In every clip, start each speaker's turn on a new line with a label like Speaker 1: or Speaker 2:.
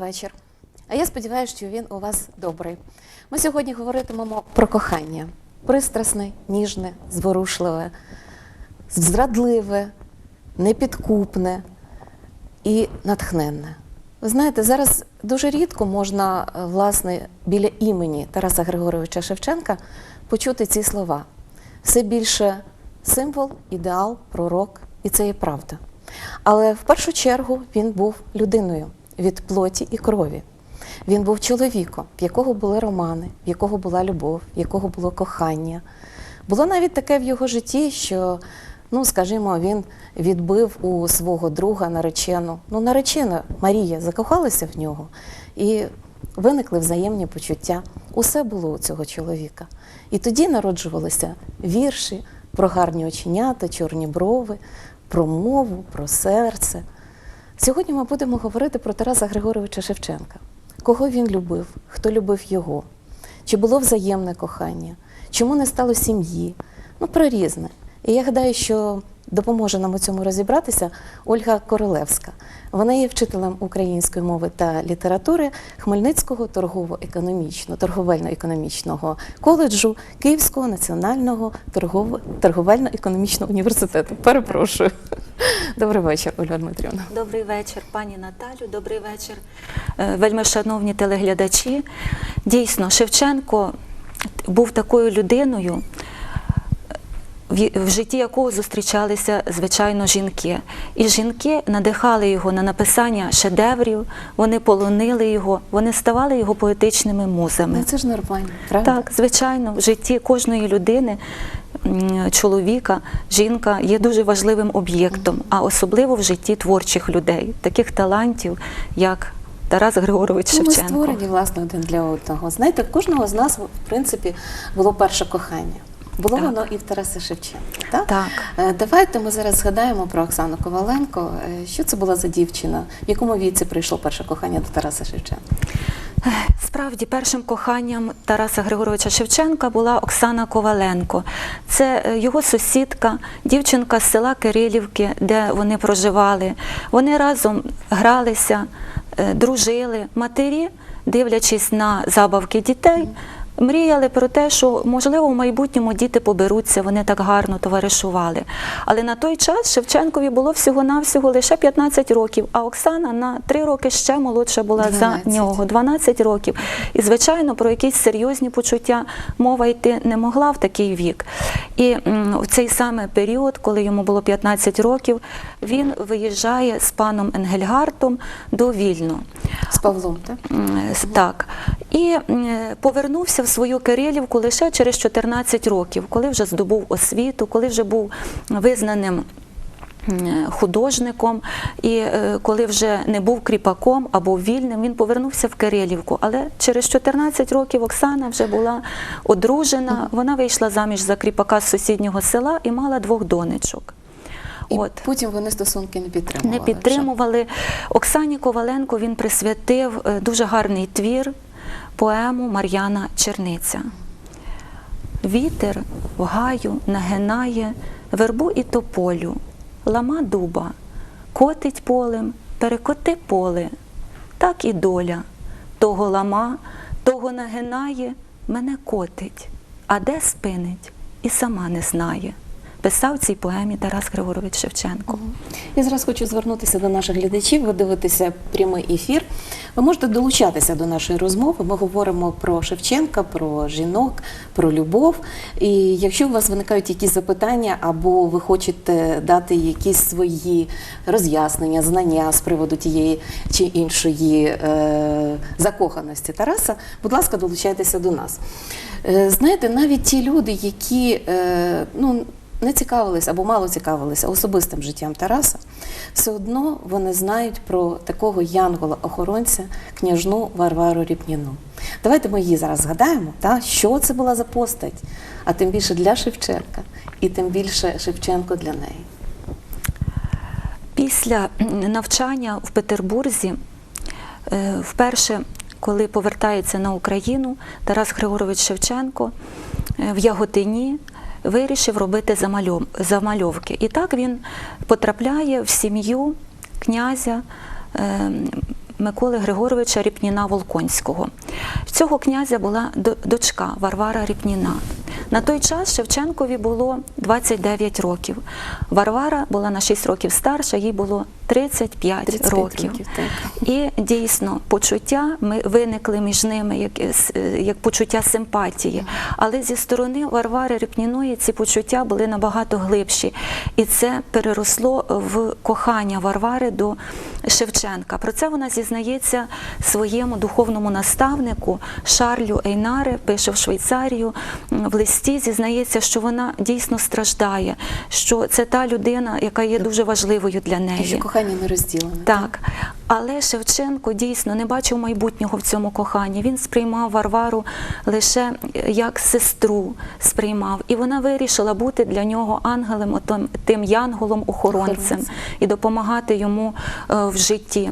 Speaker 1: Вечір. А я сподіваюся, що він у вас добрий. Ми сьогодні говоритимемо про кохання. Пристрасне, ніжне, зворушливе, зрадливе, непідкупне і натхненне. Ви знаєте, зараз дуже рідко можна е, власне біля імені Тараса Григоровича Шевченка почути ці слова. Все більше символ, ідеал, пророк, і це є правда. Але в першу чергу він був людиною від плоті і крові. Він був чоловіком, в якого були романи, в якого була любов, в якого було кохання. Було навіть таке в його житті, що, ну скажімо, він відбив у свого друга наречену. Ну, наречена Марія закохалася в нього, і виникли взаємні почуття. Усе було у цього чоловіка. І тоді народжувалися вірші про гарні оченята, чорні брови, про мову, про серце. Сьогодні ми будемо говорити про Тараса Григоровича Шевченка. Кого він любив, хто любив його, чи було взаємне кохання, чому не стало сім'ї, ну про різне. І я гадаю, що допоможе нам у цьому розібратися Ольга Королевська. Вона є вчителем української мови та літератури Хмельницького торгово-економічного торговельно-економічного коледжу Київського національного торговельно-економічного університету. Перепрошую. Добрий вечір, Ольга Дмитрівна.
Speaker 2: Добрий вечір, пані Наталю. Добрий вечір, е, вельми шановні телеглядачі. Дійсно, Шевченко був такою людиною, в житті якого зустрічалися звичайно жінки. І жінки надихали його на написання шедеврів, вони полонили його, вони ставали його поетичними музами.
Speaker 1: Ну, це ж нормально, правда?
Speaker 2: Так, звичайно, в житті кожної людини, чоловіка, жінка є дуже важливим об'єктом, а особливо в житті творчих людей, таких талантів, як Тарас Григорович
Speaker 1: Ну, Ми створені власне один для одного. Знаєте, кожного з нас, в принципі, було перше кохання. Було
Speaker 2: Так.
Speaker 1: воно і в Тараса Шевченка. Так?
Speaker 2: Так.
Speaker 1: Е, Давайте ми зараз згадаємо про Оксану Коваленко. Е, Що це була за дівчина? В якому віці прийшло перше кохання до Тараса Шевченка?
Speaker 2: Справді, першим коханням Тараса Григоровича Шевченка була Оксана Коваленко. Це е, його сусідка, дівчинка з села Кирилівки, де вони проживали. Вони разом гралися, е, дружили. Матері, дивлячись на забавки дітей, мріяли про те, що можливо в майбутньому діти поберуться, вони так гарно товаришували. Але на той час Шевченкові було всього-навсього лише 15 років, а Оксана на 3 роки ще молодша була
Speaker 1: 12.
Speaker 2: за нього. 12 років. І, звичайно, про якісь серйозні почуття мова йти не могла в такий вік. І в цей саме період, коли йому було 15 років, він виїжджає з паном Енгельгартом до Вільно.
Speaker 1: З Павлом, так?
Speaker 2: Так. І повернувся в свою Кирилівку лише через 14 років, коли вже здобув освіту, коли вже був визнаним художником, і е, коли вже не був кріпаком або вільним, він повернувся в Кирилівку. Але через 14 років Оксана вже була одружена, вона вийшла заміж за кріпака з сусіднього села і мала двох донечок.
Speaker 1: І
Speaker 2: От.
Speaker 1: потім вони стосунки не підтримували.
Speaker 2: Не підтримували. Оксані Коваленко він присвятив е, дуже гарний твір, поему Мар'яна Черниця. Вітер в гаю нагинає вербу і тополю, лама дуба, котить полем, перекоти поле, так і доля. Того лама, того нагинає, мене котить, а де спинить, і сама не знає. Писав цій поемі Тарас Григорович Шевченко.
Speaker 1: Я зараз хочу звернутися до наших глядачів. Ви дивитеся прямий ефір. Ви можете долучатися до нашої розмови. Ми говоримо про Шевченка, про жінок, про любов. І якщо у вас виникають якісь запитання, або ви хочете дати якісь свої роз'яснення, знання з приводу тієї чи іншої е, закоханості Тараса, будь ласка, долучайтеся до нас. Е, знаєте, навіть ті люди, які е, ну, не цікавилися або мало цікавилися особистим життям Тараса, все одно вони знають про такого янгола-охоронця, княжну Варвару Ріпніну. Давайте ми її зараз згадаємо, та, що це була за постать, а тим більше для Шевченка, і тим більше Шевченко для неї.
Speaker 2: Після навчання в Петербурзі, е, вперше, коли повертається на Україну, Тарас Григорович Шевченко е, в Яготині вирішив робити замальовки. І так він потрапляє в сім'ю князя е, Миколи Григоровича Ріпніна Волконського. Цього князя була дочка Варвара Ріпніна. На той час Шевченкові було 29 років. Варвара була на 6 років старша, їй було 35,
Speaker 1: 35
Speaker 2: років.
Speaker 1: років, так.
Speaker 2: І дійсно почуття ми виникли між ними як, с- як почуття симпатії. Але зі сторони Варвари Ріпніної ці почуття були набагато глибші. І це переросло в кохання Варвари до Шевченка. Про це вона зізнається своєму духовному наставнику Шарлю Ейнаре, пише в Швейцарію. В листі зізнається, що вона дійсно страждає, що це та людина, яка є дуже важливою для неї.
Speaker 1: Кохання не розділене.
Speaker 2: Так, але Шевченко дійсно не бачив майбутнього в цьому коханні. Він сприймав Варвару лише як сестру сприймав, і вона вирішила бути для нього ангелем, отим, тим янголом-охоронцем
Speaker 1: Охоронцем.
Speaker 2: і допомагати йому е, в житті.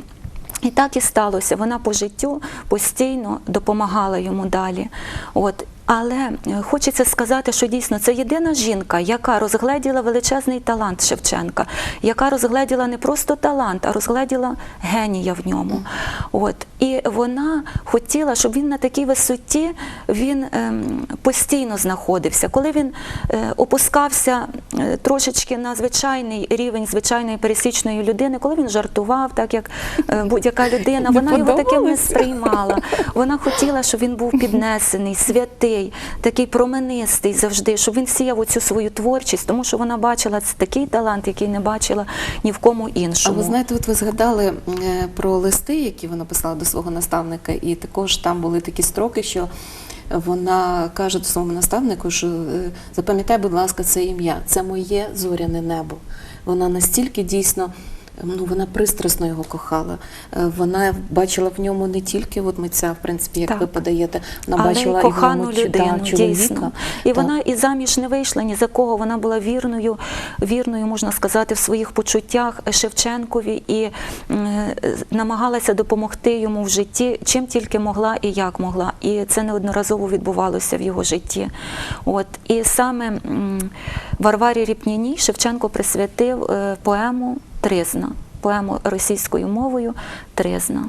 Speaker 2: І так і сталося. Вона по життю постійно допомагала йому далі. От. Але е, хочеться сказати, що дійсно це єдина жінка, яка розгледіла величезний талант Шевченка, яка розгледіла не просто талант, а розгледіла генія в ньому. От. І вона хотіла, щоб він на такій висоті він ем, постійно знаходився. Коли він е, опускався е, трошечки на звичайний рівень звичайної пересічної людини, коли він жартував, так як е, будь-яка людина, вона його таким не сприймала. Вона хотіла, щоб він був піднесений, святий, такий променистий завжди, щоб він сіяв оцю свою творчість, тому що вона бачила це такий талант, який не бачила ні в кому
Speaker 1: А ви знаєте, от ви згадали е, про листи, які вона писала до свого наставника, і також там були такі строки, що вона каже до свого наставнику, що е, запам'ятай, будь ласка, це ім'я, це моє зоряне небо. Вона настільки дійсно. Ну, вона пристрасно його кохала. Е, Вона бачила в ньому не тільки от митця, в принципі, як
Speaker 2: Так.
Speaker 1: ви подаєте, вона
Speaker 2: Але
Speaker 1: бачила
Speaker 2: й кохану
Speaker 1: і в ньому чу- да,
Speaker 2: людину,
Speaker 1: чоловіка.
Speaker 2: дійсно. І
Speaker 1: Так.
Speaker 2: вона і заміж не вийшла ні за кого. Вона була вірною, вірною, можна сказати, в своїх почуттях Шевченкові і намагалася допомогти йому в житті, чим тільки могла і як могла. І це неодноразово відбувалося в його житті. От і саме Варварі Ріпніній Шевченко присвятив е, поему Тризна. Поему російською мовою Тризна.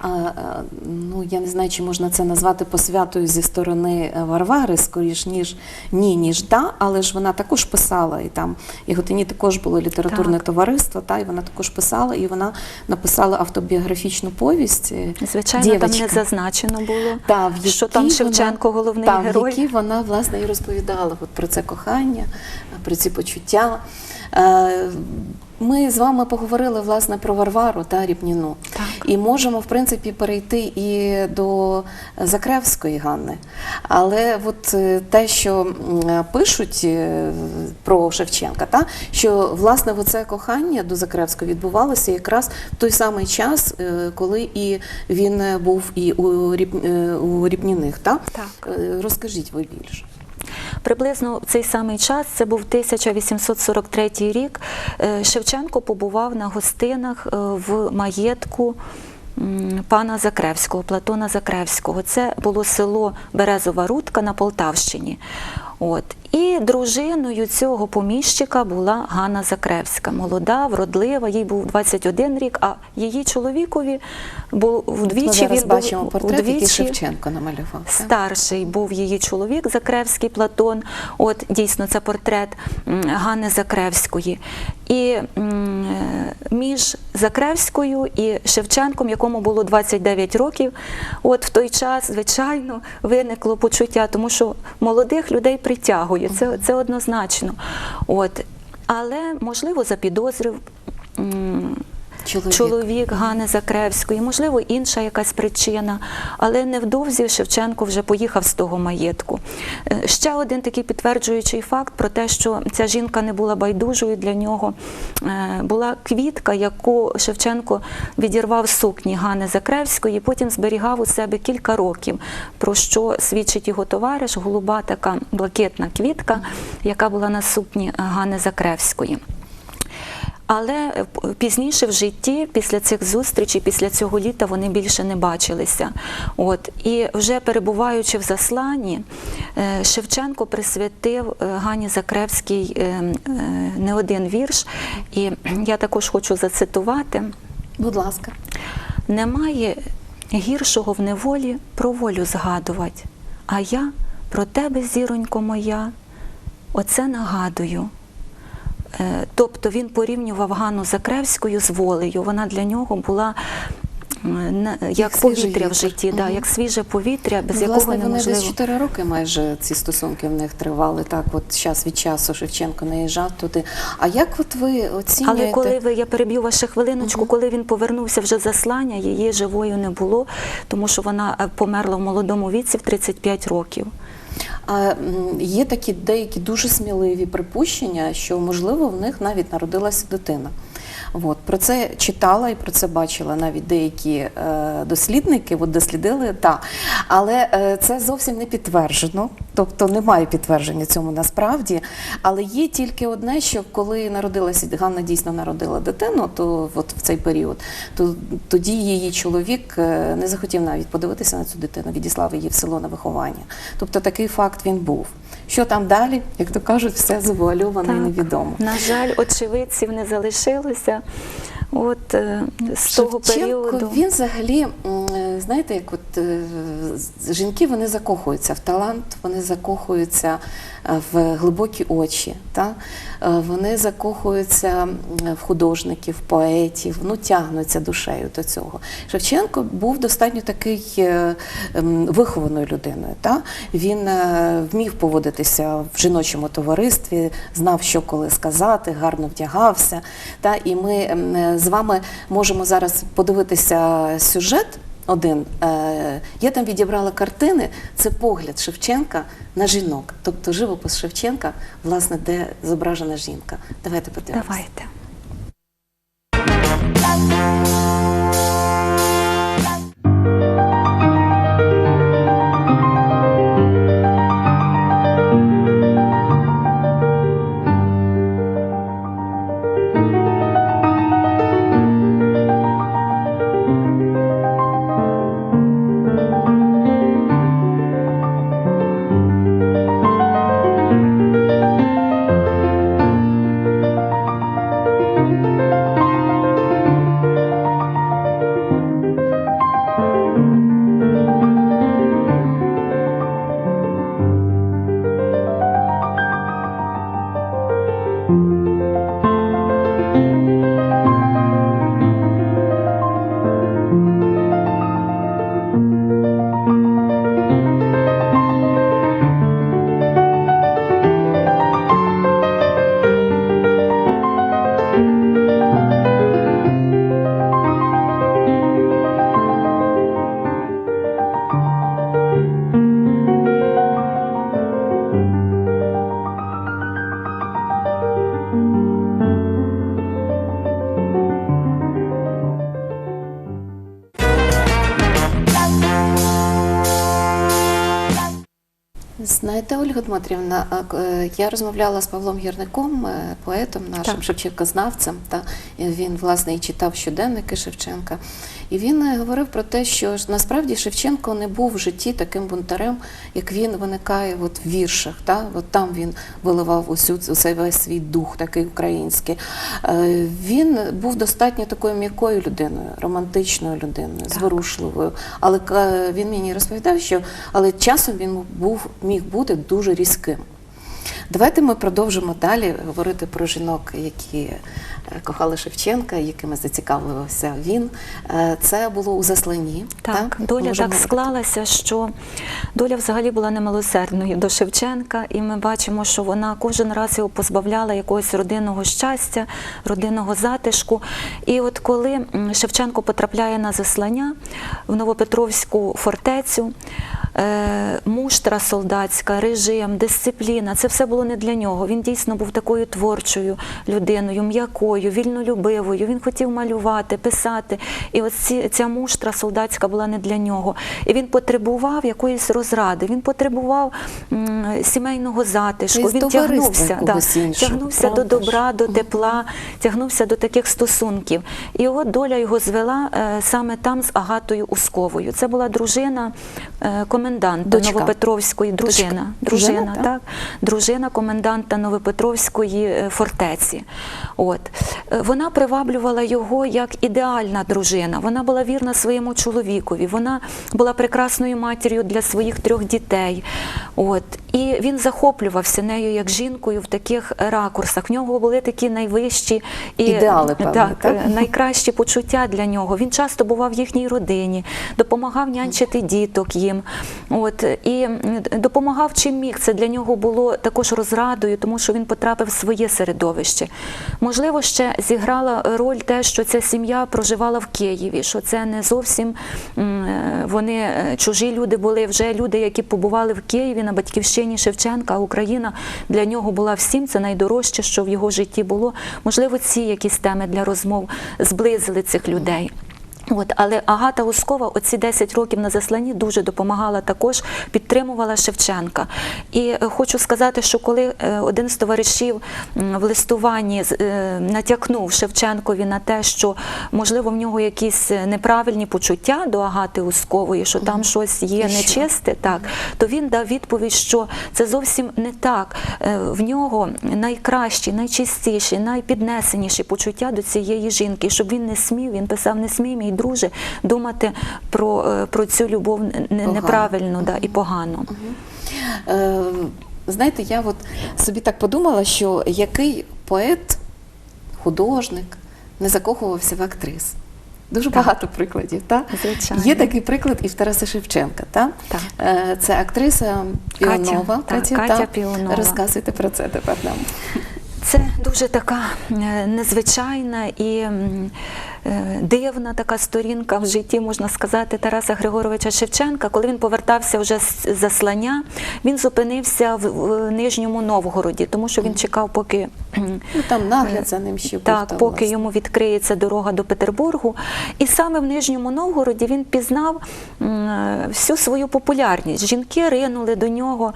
Speaker 1: А, а, ну, я не знаю, чи можна це назвати посвятою зі сторони е, Варвари, скоріш ніж ні, ніж да, але ж вона також писала, і там і Готині також було літературне
Speaker 2: Так.
Speaker 1: товариство, та і вона також писала, і вона написала автобіографічну повість. е,
Speaker 2: Звичайно, там не зазначено було,
Speaker 1: Та, в
Speaker 2: що там
Speaker 1: вона-
Speaker 2: Шевченко головний
Speaker 1: та,
Speaker 2: герой.
Speaker 1: в якій вона власне і розповідала от про це кохання, про ці почуття. Ми з вами поговорили власне про Варвару та Ріпніну.
Speaker 2: Так.
Speaker 1: І можемо, в принципі, перейти і до Закревської Ганни. Але от е, те, що пишуть е, про Шевченка, та, що власне оце кохання до Закревської відбувалося якраз в той самий час, е, коли і він був і у, Ріп, е, у Ріпніних. Та?
Speaker 2: Так.
Speaker 1: Розкажіть ви більше.
Speaker 2: Приблизно в цей самий час, це був 1843 рік, е, Шевченко побував на гостинах е, в маєтку пана Закревського, Платона Закревського. Це було село Березова Рудка на Полтавщині. От. І дружиною цього поміщика була Ганна Закревська, молода, вродлива, їй був 21 рік, а її чоловікові був вдвічі
Speaker 1: Ми зараз
Speaker 2: він
Speaker 1: бачимо
Speaker 2: був
Speaker 1: портрет, який Шевченко намалював.
Speaker 2: Старший був її чоловік Закревський Платон. От дійсно це портрет Ганни Закревської. І між Закревською і Шевченком, якому було 29 років, от в той час, звичайно, виникло почуття, тому що молодих людей притягує. Це, це однозначно. От. Але можливо запідозрив.
Speaker 1: Чоловік.
Speaker 2: чоловік Гани Закревської, можливо, інша якась причина, але невдовзі Шевченко вже поїхав з того маєтку. Е, Ще один такий підтверджуючий факт про те, що ця жінка не була байдужою для нього, е, була квітка, яку Шевченко відірвав сукні Гани Закревської, потім зберігав у себе кілька років, про що свідчить його товариш, голуба така блакитна квітка, яка була на сукні Гани Закревської. Але е, пізніше в житті, після цих зустрічей, після цього літа, вони більше не бачилися. От і вже перебуваючи в засланні, е, Шевченко присвятив е, Гані Закревській е, е, не один вірш, і я також хочу зацитувати.
Speaker 1: Будь ласка.
Speaker 2: Немає гіршого в неволі про волю згадувати. А я про тебе, зіронько моя, оце нагадую. Е, Тобто він порівнював Ганну Закревською з волею. Вона для нього була як повітря в житті, да, як свіже повітря, без
Speaker 1: Ну,
Speaker 2: якого
Speaker 1: Власне, вони десь 4 роки майже ці стосунки в них тривали. Так, от час від часу Шевченко наїжджав туди. А як от ви оцінюєте?
Speaker 2: Але коли ви, я переб'ю вашу хвилиночку, коли він повернувся вже заслання, її живою не було, тому що вона е, померла в молодому віці в 35 років.
Speaker 1: А є такі деякі дуже сміливі припущення, що можливо в них навіть народилася дитина. От, про це читала і про це бачила навіть деякі е, дослідники, от дослідили, та. Але е, це зовсім не підтверджено, тобто немає підтвердження цьому насправді. Але є тільки одне, що коли народилася Ганна дійсно народила дитину, то от в цей період, то тоді її чоловік е, не захотів навіть подивитися на цю дитину, відіслав її в село на виховання. Тобто такий факт він був. Що там далі, як то кажуть, все завуальовано і невідомо.
Speaker 2: На жаль, очевидців не залишилося. От е, з того періоду.
Speaker 1: він взагалі, знаєте, як от е, жінки вони закохуються в талант, вони закохуються в глибокі очі, та? Е, вони закохуються в художників, поетів, ну тягнуться душею до цього. Шевченко був достатньо такий е, вихованою людиною. Та? Він е, вмів поводитися в жіночому товаристві, знав, що коли сказати, гарно вдягався. Та? І ми е, з вами можемо зараз подивитися сюжет. Один Е, я там відібрала картини. Це погляд Шевченка на жінок, тобто живопис Шевченка, власне, де зображена жінка. Давайте подивимося.
Speaker 2: Давайте.
Speaker 1: Дмитрівна, к- е, я розмовляла з Павлом Гірником, е, поетом нашим
Speaker 2: Так.
Speaker 1: Шевченкознавцем. Та він власне і читав щоденники Шевченка. І він е, говорив про те, що насправді Шевченко не був в житті таким бунтарем, як він виникає от в віршах. Та? От там він виливав усю усей весь свій дух, такий український. Е, Він був достатньо такою м'якою людиною, романтичною людиною, зворушливою. Але він мені розповідав, що але часом він був міг бути дуже різким. Давайте ми продовжимо далі говорити про жінок, які е, кохали Шевченка, якими зацікавився він. Е, Це було у засланні.
Speaker 2: Так, доля
Speaker 1: Можемо
Speaker 2: так
Speaker 1: говорити.
Speaker 2: склалася, що доля взагалі була немилосердною до Шевченка, і ми бачимо, що вона кожен раз його позбавляла якогось родинного щастя, родинного затишку. І от коли Шевченко потрапляє на заслання в Новопетровську фортецю, е, муштра солдатська, режим, дисципліна це все було не для нього. Він дійсно був такою творчою людиною, м'якою, вільнолюбивою. Він хотів малювати, писати. І ось ці, ця муштра солдатська була не для нього. І він потребував якоїсь розради, він потребував сімейного затишку. Він тягнувся,
Speaker 1: якогось іншого,
Speaker 2: тягнувся до
Speaker 1: правда ж?
Speaker 2: добра, до тепла, тягнувся до таких стосунків. І його доля його звела е, саме там з Агатою Усковою. Це була дружина е, коменданта
Speaker 1: Дочка.
Speaker 2: Новопетровської дружина.
Speaker 1: Дочка.
Speaker 2: Дружина,
Speaker 1: Дружина,
Speaker 2: так? дружина коменданта Новопетровської е, фортеці. От. Е, вона приваблювала його як ідеальна дружина. Вона була вірна своєму чоловікові. Вона була прекрасною матір'ю для своїх трьох дітей. От і він захоплювався нею як жінкою в таких ракурсах. В нього були такі найвищі і
Speaker 1: Ідеали, певні,
Speaker 2: так,
Speaker 1: так?
Speaker 2: е, найкращі почуття для нього. Він часто бував в їхній родині, допомагав нянчити діток їм. От і допомагав чим міг. Це для нього було також розрадою, тому що він потрапив в своє середовище. Можливо, ще зіграла роль те, що ця сім'я проживала в Києві, що це не зовсім е, вони е, чужі люди були, вже люди, які побували в Києві на батьківщині Шевченка, Україна для нього була всім. Це найдорожче, що в його житті було. Можливо, ці якісь теми для розмов зблизили цих людей. От, але Агата Ускова оці 10 років на засланні дуже допомагала також, підтримувала Шевченка. І е, хочу сказати, що коли е, один з товаришів в листуванні е, натякнув Шевченкові на те, що можливо в нього якісь неправильні почуття до Агати Ускової, що там щось є нечисте, так то він дав відповідь, що це зовсім не так. В нього найкращі, найчистіші, найпіднесеніші почуття до цієї жінки. Щоб він не смів, він писав, не смій, мій друже, думати про, е, про цю любов неправильно да, і погано.
Speaker 1: Е, знаєте, я от собі так подумала, що який поет, художник не закохувався в актрис. Дуже багато прикладів. Та?
Speaker 2: Звичайно.
Speaker 1: Є такий приклад і в Тараса Шевченка. Та?
Speaker 2: Так.
Speaker 1: Е, Це актриса Піонова.
Speaker 2: так, Катя
Speaker 1: та?
Speaker 2: Піонова.
Speaker 1: Розказуйте про це тепер нам.
Speaker 2: Це дуже така незвичайна і дивна така сторінка в житті, можна сказати, Тараса Григоровича Шевченка. Коли він повертався вже з заслання, він зупинився в, Нижньому Новгороді, тому що він чекав, поки
Speaker 1: Ну, там нагляд за ним ще був.
Speaker 2: так,
Speaker 1: та,
Speaker 2: поки
Speaker 1: власне.
Speaker 2: йому відкриється дорога до Петербургу. І саме в Нижньому Новгороді він пізнав всю свою популярність. Жінки ринули до нього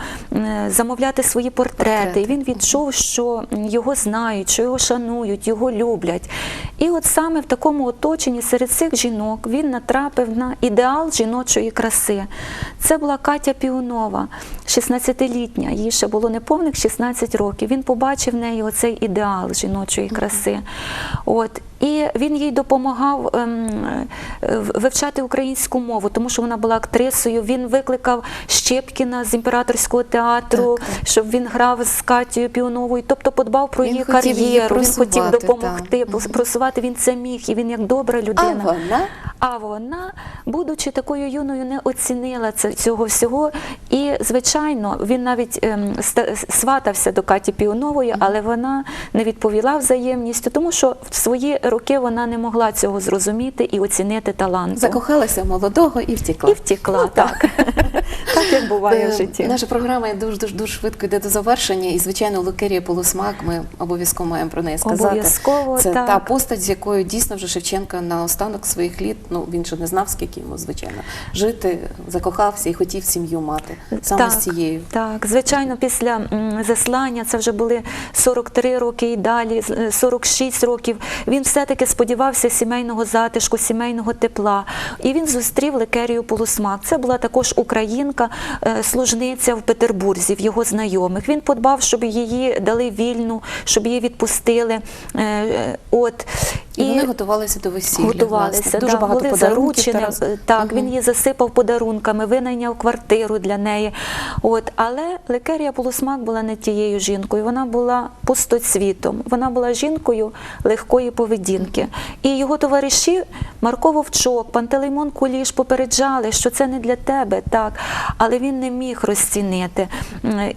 Speaker 2: замовляти свої портрети.
Speaker 1: Портрети.
Speaker 2: І він відчув, що його знають, що його шанують, його люблять. І от саме в такому оточенні серед цих жінок він натрапив на ідеал жіночої краси. Це була Катя Піонова, 16-літня, їй ще було неповних 16 років. Він побачив в неї оцей ідеал жіночої краси. От. І він їй допомагав ем, е, вивчати українську мову, тому що вона була актрисою. Він викликав Щепкіна з імператорського театру,
Speaker 1: Так, так.
Speaker 2: щоб він грав з Катєю Піоновою, тобто подбав про
Speaker 1: Він
Speaker 2: її кар'єру. Він хотів допомогти,
Speaker 1: так.
Speaker 2: просувати. Він це міг, і він як добра
Speaker 1: А
Speaker 2: людина.
Speaker 1: вона
Speaker 2: А вона, будучи такою юною, не оцінила це, цього всього. І, звичайно, він навіть ем, сватався до Каті Піонової, але вона не відповіла взаємністю, тому що в свої роки вона не могла цього зрозуміти і оцінити таланту.
Speaker 1: закохалася в молодого і втекла.
Speaker 2: І втекла, так. так як буває в
Speaker 1: Е,
Speaker 2: житті.
Speaker 1: Наша програма дуже дуже дуже швидко йде до завершення, і звичайно, Лукерія Полусмак. Ми обов'язково маємо про неї сказати.
Speaker 2: Обов'язково,
Speaker 1: це
Speaker 2: так.
Speaker 1: та постать, з якою дійсно вже Шевченка на останок своїх літ. Ну він же не знав, скільки йому звичайно жити, закохався і хотів сім'ю мати саме
Speaker 2: так,
Speaker 1: з цією.
Speaker 2: Так, звичайно, після заслання це вже були 43 роки і далі, з- е, 46 років. Він все-таки сподівався сімейного затишку, сімейного тепла. І він зустрів Лекерію Полусмак. Це була також українка, е, служниця в Петербурзі, в його знайомих. Він подбав, щоб її дали вільну, щоб її відпустили. Е, е, От.
Speaker 1: І вони готувалися до весілля.
Speaker 2: Готувалися,
Speaker 1: власне. дуже
Speaker 2: да,
Speaker 1: багато
Speaker 2: були заручені. Так,
Speaker 1: Мгм.
Speaker 2: він її засипав подарунками, винайняв квартиру для неї. От, але Лекерія Полусмак була не тією жінкою, вона була пустоцвітом, вона була жінкою легкої поведінки. І його товариші Марко Вовчок, Пантелеймон Куліш попереджали, що це не для тебе, так, але він не міг розцінити.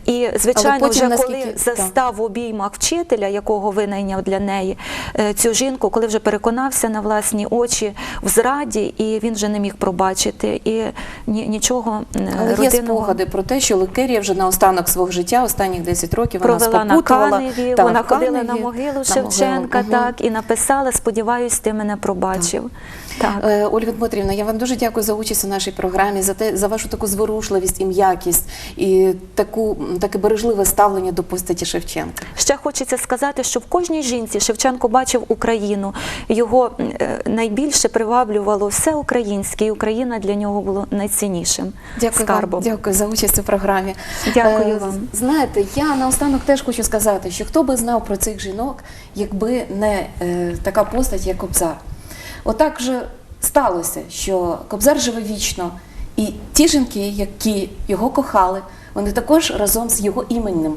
Speaker 2: І, звичайно,
Speaker 1: потім,
Speaker 2: вже коли
Speaker 1: так.
Speaker 2: застав в обіймах вчителя, якого винайняв для неї е, цю жінку, коли вже переконався на власні очі в зраді, і він вже не міг пробачити. І ні, нічого
Speaker 1: Але є спогади про те, що Лукерія вже на останок свого життя, останніх 10 років, вона
Speaker 2: провела на. Каневі,
Speaker 1: Та,
Speaker 2: вона ходила
Speaker 1: Каневі,
Speaker 2: на могилу
Speaker 1: на
Speaker 2: Шевченка,
Speaker 1: могилу.
Speaker 2: Так, і написала: Сподіваюсь, ти мене пробачив. Так.
Speaker 1: Е, Ольга Дмитрівна, я вам дуже дякую за участь у нашій програмі, за те, за вашу таку зворушливість і м'якість, і таку таке бережливе ставлення до постаті Шевченка.
Speaker 2: Ще хочеться сказати, що в кожній жінці Шевченко бачив Україну, Україну. Його е, найбільше приваблювало все українське, і Україна для нього було найціннішим
Speaker 1: Дякую
Speaker 2: скарбом.
Speaker 1: вам, дякую за участь у програмі.
Speaker 2: Дякую
Speaker 1: Е,
Speaker 2: вам.
Speaker 1: Знаєте, я наостанок теж хочу сказати, що хто би знав про цих жінок, якби не е, така постать, як Кобзар. Отак же сталося, що Кобзар живе вічно, і ті жінки, які його кохали, вони також разом з його іменем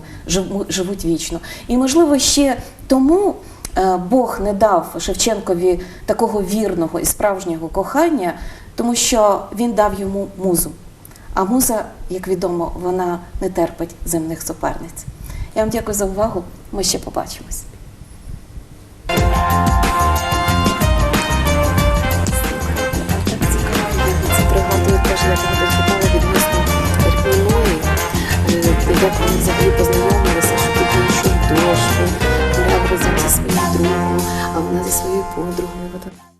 Speaker 1: живуть вічно. І можливо ще тому. Е, Бог не дав Шевченкові такого вірного і справжнього кохання, тому що він дав йому музу. А муза, як відомо, вона не терпить земних суперниць. Я вам дякую за увагу. Ми ще побачимось. Теж, як вони взагалі познайомилися, зі своїм другом, а вона зі своєю подругою.